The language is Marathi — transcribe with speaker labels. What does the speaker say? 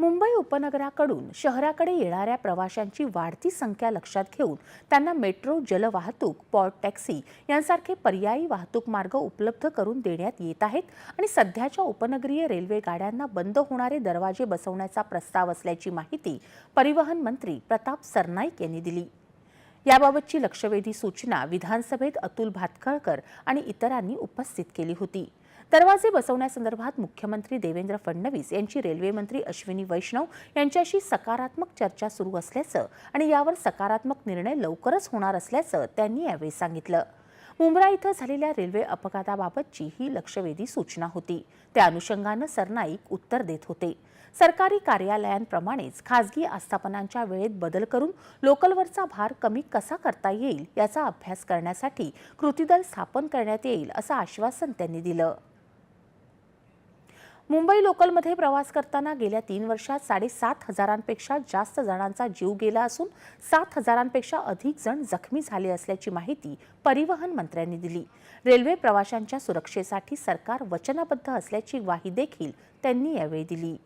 Speaker 1: मुंबई उपनगराकडून शहराकडे येणाऱ्या प्रवाशांची वाढती संख्या लक्षात घेऊन त्यांना मेट्रो जलवाहतूक पॉर्ट टॅक्सी यांसारखे पर्यायी वाहतूक मार्ग उपलब्ध करून देण्यात येत आहेत आणि सध्याच्या उपनगरीय रेल्वे गाड्यांना बंद होणारे दरवाजे बसवण्याचा प्रस्ताव असल्याची माहिती परिवहन मंत्री प्रताप सरनाईक यांनी दिली. याबाबतची लक्षवेधी सूचना विधानसभेत अतुल भातखळकर आणि इतरांनी उपस्थित केली होती. दरवाजे बसवण्यासंदर्भात मुख्यमंत्री देवेंद्र फडणवीस यांची रेल्वेमंत्री अश्विनी वैष्णव यांच्याशी सकारात्मक चर्चा सुरू असल्याचं आणि यावर सकारात्मक निर्णय लवकरच होणार असल्याचं त्यांनी यावेळी सांगितलं. मुंब्रा इथं झालेल्या रेल्वे अपघाताबाबतची ही लक्षवेधी सूचना होती. त्या अनुषंगानं सरनाईक उत्तर देत होते. सरकारी कार्यालयांप्रमाणेच खासगी आस्थापनांच्या वेळेत बदल करून लोकलवरचा भार कमी कसा करता येईल याचा अभ्यास करण्यासाठी कृतीदल स्थापन करण्यात येईल असं आश्वासन त्यांनी दिलं. मुंबई लोकलमध्ये प्रवास करताना गेल्या तीन वर्षात साडेसात हजारांपेक्षा जास्त जणांचा जीव गेला असून सात हजारांपेक्षा अधिक जण जखमी झाले असल्याची माहिती परिवहन मंत्र्यांनी दिली. रेल्वे प्रवाशांच्या सुरक्षेसाठी सरकार वचनबद्ध असल्याची ग्वाही देखील त्यांनी यावेळी दिली.